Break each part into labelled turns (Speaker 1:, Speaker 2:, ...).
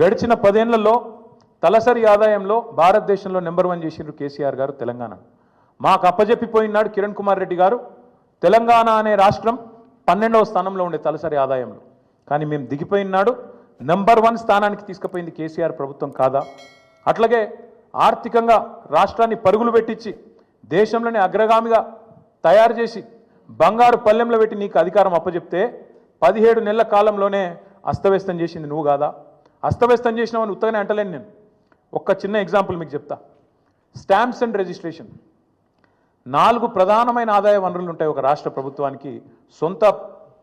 Speaker 1: గడిచిన పదేళ్ళలో తలసరి ఆదాయంలో భారతదేశంలో నెంబర్ వన్ చేసిండ్రు కేసీఆర్ గారు తెలంగాణ. మాకు అప్పజెప్పిపోయినాడు కిరణ్ కుమార్ రెడ్డి గారు తెలంగాణ అనే రాష్ట్రం పన్నెండవ స్థానంలో ఉండే తలసరి ఆదాయంలో. కానీ మేము దిగిపోయినాడు నెంబర్ వన్ స్థానానికి తీసుకుపోయింది కేసీఆర్ ప్రభుత్వం కాదా? అట్లాగే ఆర్థికంగా రాష్ట్రాన్ని పరుగులు పెట్టించి దేశంలోనే అగ్రగామిగా తయారు చేసి బంగారు పల్లెంలో పెట్టి నీకు అధికారం అప్పజెప్తే పదిహేడు నెలల కాలంలోనే అస్తవ్యస్తం చేసింది నువ్వు కాదా? అస్తవ్యస్తం చేసినామని ఉత్తగానే అంటలేను నేను. ఒక్క చిన్న ఎగ్జాంపుల్ మీకు చెప్తా. స్టాంప్స్ అండ్ రిజిస్ట్రేషన్ నాలుగు ప్రధానమైన ఆదాయ వనరులు ఉంటాయి ఒక రాష్ట్ర ప్రభుత్వానికి. సొంత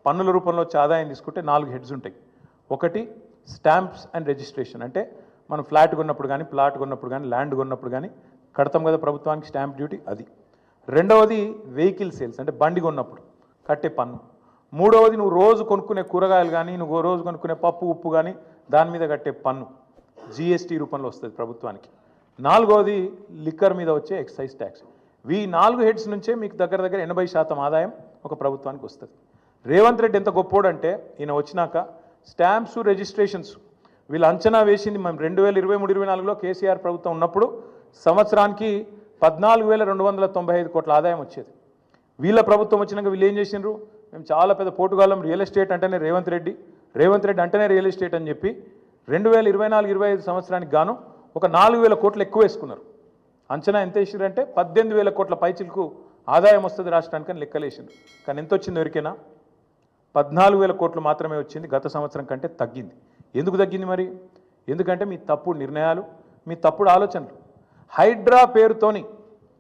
Speaker 1: పన్నుల రూపంలో వచ్చే ఆదాయం తీసుకుంటే నాలుగు హెడ్స్ ఉంటాయి. ఒకటి స్టాంప్స్ అండ్ రిజిస్ట్రేషన్ అంటే మనం ఫ్లాట్ కొన్నప్పుడు కానీ ప్లాట్ కొన్నప్పుడు కానీ ల్యాండ్ కొన్నప్పుడు కానీ కడతాం కదా ప్రభుత్వానికి స్టాంప్ డ్యూటీ అది. రెండవది వెహికల్ సేల్స్ అంటే బండి కొన్నప్పుడు కట్టే పన్ను. మూడవది నువ్వు రోజు కొనుక్కునే కూరగాయలు కానీ నువ్వు రోజు కొనుక్కునే పప్పు ఉప్పు కానీ దాని మీద కట్టే పన్ను జిఎస్టీ రూపంలో వస్తుంది ప్రభుత్వానికి. నాలుగవది లిక్కర్ మీద వచ్చే ఎక్సైజ్ ట్యాక్స్. ఈ నాలుగు హెడ్స్ నుంచే మీకు దగ్గర దగ్గర ఎనభై శాతం ఆదాయం ఒక ప్రభుత్వానికి వస్తుంది. రేవంత్ రెడ్డి ఎంత గొప్పోడంటే ఈయన వచ్చినాక స్టాంప్స్ రిజిస్ట్రేషన్స్ వీళ్ళు అంచనా వేసింది మేము రెండు వేల ఇరవై మూడు ఇరవై నాలుగులో కేసీఆర్ ప్రభుత్వం ఉన్నప్పుడు సంవత్సరానికి పద్నాలుగు వేల రెండు వందల తొంభై ఐదు కోట్ల ఆదాయం వచ్చేది. వీళ్ళ ప్రభుత్వం వచ్చినాక వీళ్ళు ఏం చేసిండ్రు? మేము చాలా పెద్ద పోటుగాలం రియల్ ఎస్టేట్ అంటేనే రేవంత్ రెడ్డి రేవంత్ రెడ్డి అంటేనే రియల్ ఎస్టేట్ అని చెప్పి రెండు వేల ఇరవై నాలుగు ఇరవై ఐదు సంవత్సరానికి గాను ఒక నాలుగు వేల కోట్లు ఎక్కువ వేసుకున్నారు. అంచనా ఎంత వేసిరంటే పద్దెనిమిది వేల కోట్ల పైచిలకు ఆదాయం వస్తుంది రాష్ట్రానికి అని లెక్కలేసిండ్రు. కానీ ఎంత వచ్చింది ఎవరికైనా? పద్నాలుగు వేల కోట్లు మాత్రమే వచ్చింది గత సంవత్సరం కంటే తగ్గింది. ఎందుకు తగ్గింది మరి? ఎందుకంటే మీ తప్పుడు నిర్ణయాలు మీ తప్పుడు ఆలోచనలు. హైడ్రా పేరుతోని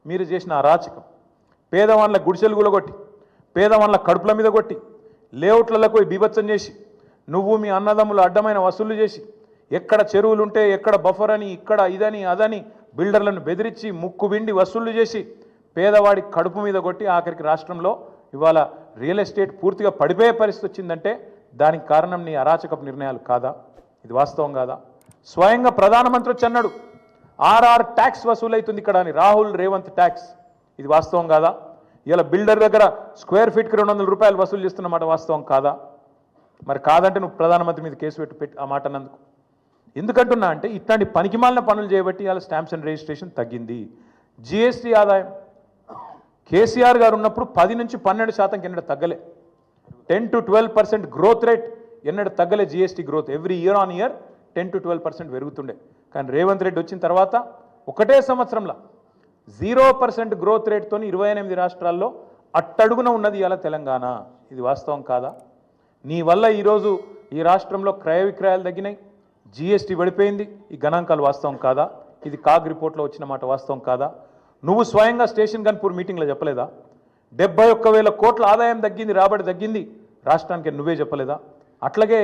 Speaker 1: మీరు చేసిన అరాచకం పేదవాళ్ళ గుడిసెలు గులగొట్టి పేదవాళ్ళ కడుపుల మీద కొట్టి లేఅవుట్లలో పోయి బీభత్సం చేసి నువ్వు మీ అన్నదమ్ములు అడ్డమైన వసూళ్ళు చేసి ఎక్కడ చెరువులు ఉంటే ఎక్కడ బఫర్ అని ఇక్కడ ఇదని అదని బిల్డర్లను బెదిరించి ముక్కు విండి వసూళ్ళు చేసి పేదవాడి కడుపు మీద కొట్టి ఆఖరికి రాష్ట్రంలో ఇవాళ రియల్ ఎస్టేట్ పూర్తిగా పడిపోయే పరిస్థితి వచ్చిందంటే దానికి కారణం నీ అరాచకపు నిర్ణయాలు కాదా? ఇది వాస్తవం కాదా? స్వయంగా ప్రధానమంత్రి వచ్చి అన్నాడు ఆర్ఆర్ ట్యాక్స్ వసూలైతుంది ఇక్కడ అని. రాహుల్ రేవంత్ ట్యాక్స్. ఇది వాస్తవం కాదా? ఇలా బిల్డర్ దగ్గర స్క్వేర్ ఫీట్కి రెండు వందల రూపాయలు వసూలు చేస్తున్నమాట వాస్తవం కాదా? మరి కాదంటే నువ్వు ప్రధానమంత్రి మీద కేసు పెట్టు పెట్టి ఆ మాట అన్నందుకు. ఎందుకంటున్నా అంటే ఇట్లాంటి పనికిమాలిన పనులు చేయబట్టి ఇవాళ స్టాంప్స్ అండ్ రిజిస్ట్రేషన్ తగ్గింది. జిఎస్టీ ఆదాయం. కేసీఆర్ గారు ఉన్నప్పుడు పది నుంచి పన్నెండు శాతం ఎన్నడ తగ్గలే. Ten to twelve percent growth rate ఎన్నడ తగ్గలే GST growth. Every year on year ten to twelve percent పెరుగుతుండే. కానీ రేవంత్ రెడ్డి వచ్చిన తర్వాత ఒకటే సంవత్సరంలో జీరో పర్సెంట్ గ్రోత్ రేట్తో ఇరవై ఎనిమిది రాష్ట్రాల్లో అట్టడుగున ఉన్నది ఇలా తెలంగాణ. ఇది వాస్తవం కాదా? నీ వల్ల ఈరోజు ఈ రాష్ట్రంలో క్రయ విక్రయాలు తగ్గినాయి జీఎస్టీ పడిపోయింది ఈ గణాంకాలు వాస్తవం కాదా ఇది కాగ్ రిపోర్ట్లో వచ్చిన మాట వాస్తవం కాదా నువ్వు స్వయంగా స్టేషన్ గన్పూర్ మీటింగ్లో చెప్పలేదా డెబ్బై ఒక్క వేల కోట్ల ఆదాయం తగ్గింది రాబడి తగ్గింది రాష్ట్రానికి నువ్వే చెప్పలేదా అట్లాగే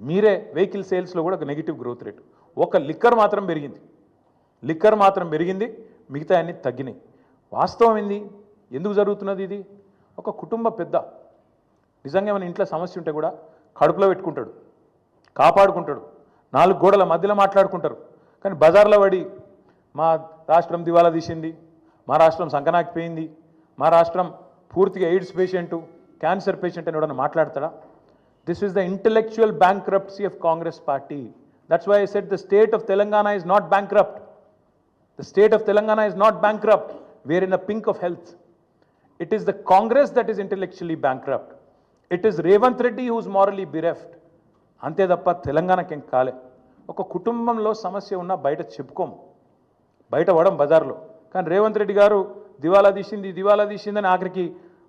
Speaker 1: మీరే వెహికల్ సేల్స్లో కూడా నెగిటివ్ గ్రోత్ రేట్ ఒక లిక్కర్ మాత్రం పెరిగింది లిక్కర్ మాత్రం పెరిగింది మిగతా అన్ని తగ్గినాయి వాస్తవం ఏంది ఎందుకు జరుగుతున్నది ఇది ఒక కుటుంబ పెద్ద నిజంగా మన ఇంట్లో సమస్య ఉంటే కూడా కడుపులో పెట్టుకుంటాడు కాపాడుకుంటాడు. నాలుగు గోడల మధ్యలో మాట్లాడుకుంటారు. కానీ బజార్లో పడి మా రాష్ట్రం దివాలా తీసింది మా రాష్ట్రం సంకనాకిపోయింది మా రాష్ట్రం పూర్తిగా ఎయిడ్స్ పేషెంటు క్యాన్సర్ పేషెంట్ అని ఎవడన్నా మాట్లాడతాడా? This is the intellectual bankruptcy of Congress party that's why I said the state of Telangana is not bankrupt The state of not bankrupt where in in pink of health it is the Congress that is intellectually bankrupt it is Revanth Reddy who's morally bereft అంతే తప్ప తెలంగాణకి ఏం కాలే. ఒక కుటుంబంలో సమస్య ఉన్నా బయట చెప్పుకోము. బయట పడం బజార్లో. కానీ రేవంత్ రెడ్డి గారు దివాలా తీసింది దివాలా తీసిందని ఆఖరికి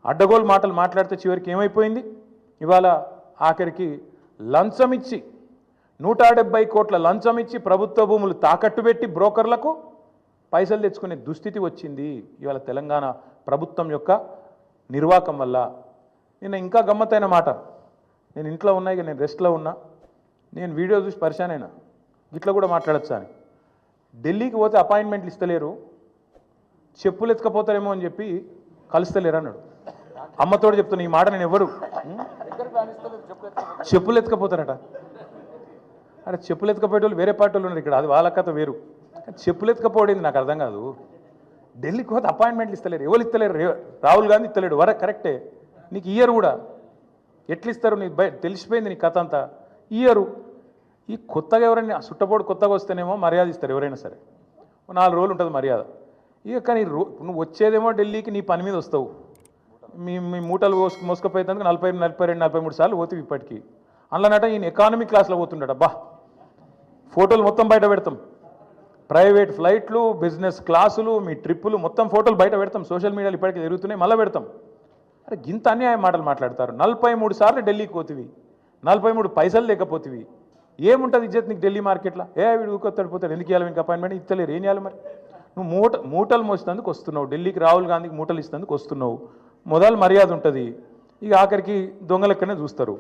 Speaker 1: అడ్డగోలు మాటలు మాట్లాడితే చివరికి ఏమైపోయింది? ఇవాళ ఆఖరికి లంచం ఇచ్చి నూట డెబ్బై కోట్ల లంచం ఇచ్చి ప్రభుత్వ భూములు తాకట్టు పెట్టి బ్రోకర్లకు పైసలు తెచ్చుకునే దుస్థితి వచ్చింది. ఇవాళ తెలంగాణ ప్రభుత్వం యొక్క నిర్వాకం వల్ల నిన్న ఇంకా గమ్మత్తైన మాట. నేను ఇంట్లో ఉన్నా ఇక నేను రెస్ట్లో ఉన్నా. నేను వీడియో చూసి పరిశాన్ అయినా ఇట్లా కూడా మాట్లాడచ్చా అని. ఢిల్లీకి పోతే అపాయింట్మెంట్లు ఇస్తలేరు. చెప్పులు ఎత్తుకపోతారేమో అని చెప్పి కలుస్తలేరు అన్నాడు. అమ్మతోడు చెప్తున్నా ఈ మాట నేను ఎవరు చెప్పులు ఎత్తుకపోతారట. అరే చెప్పులు ఎత్తుకపోయేటోళ్ళు వేరే పార్టీ వాళ్ళు ఉన్నారు ఇక్కడ. అది వాళ్ళ కథ వేరు. చెప్పులు ఎత్తుకపోవడేది నాకు అర్థం కాదు. ఢిల్లీకి పోతే అపాయింట్మెంట్లు ఇస్తలేరు. ఎవరు ఇస్తలేరు? రాహుల్ గాంధీ ఇస్తలేడు. వర కరెక్టే. నీకు ఇయర్ కూడా ఎట్లా ఇస్తారు నీకు బయ తెలిసిపోయింది నీ కథ అంతా. ఇయరు ఈ కొత్తగా ఎవరైనా సుట్టపోడు కొత్తగా వస్తేనేమో మర్యాద ఇస్తారు ఎవరైనా సరే. నాలుగు రోజులు ఉంటుంది మర్యాద. ఇక కానీ రో నువ్వు వచ్చేదేమో ఢిల్లీకి నీ పని మీద వస్తావు. మీ మీ మూటలు మోసు మోసుకపోయేందుకు నలభై నలభై రెండు నలభై మూడు సార్లు పోతుంది ఇప్పటికీ. అందులోనట ఈయన ఎకానమీ క్లాస్లో పోతుండట. బా ఫోటోలు మొత్తం బయట పెడతాం. ప్రైవేట్ ఫ్లైట్లు బిజినెస్ క్లాసులు మీ ట్రిప్పులు మొత్తం ఫోటోలు బయట పెడతాం. సోషల్ మీడియాలో ఇప్పటికీ తిరుగుతున్నాయి మళ్ళీ పెడతాం. గింత అన్యాయ మాటలు మాట్లాడతారు. నలభై మూడు సార్లు ఢిల్లీకి పోతివి. నలభై మూడు పైసలు లేకపోతివి. ఏముంటుంది ఇజ్జత్ నీకు ఢిల్లీ మార్కెట్లో? ఏ వీడు ఊకొత్తాడు పోతాడు. ఎందుకు ఇవ్వాలి మీకు అపాయింట్మెంట్ ఇస్తలేరు ఏం చేయాలి మరి? నువ్వు మూట మూటలు మోసినందుకు వస్తున్నావు. ఢిల్లీకి రాహుల్ గాంధీకి మూటలు ఇస్తేందుకు వస్తున్నావు. మొదలు మర్యాద ఉంటుంది. ఇక ఆఖరికి దొంగలెక్కనే చూస్తారు.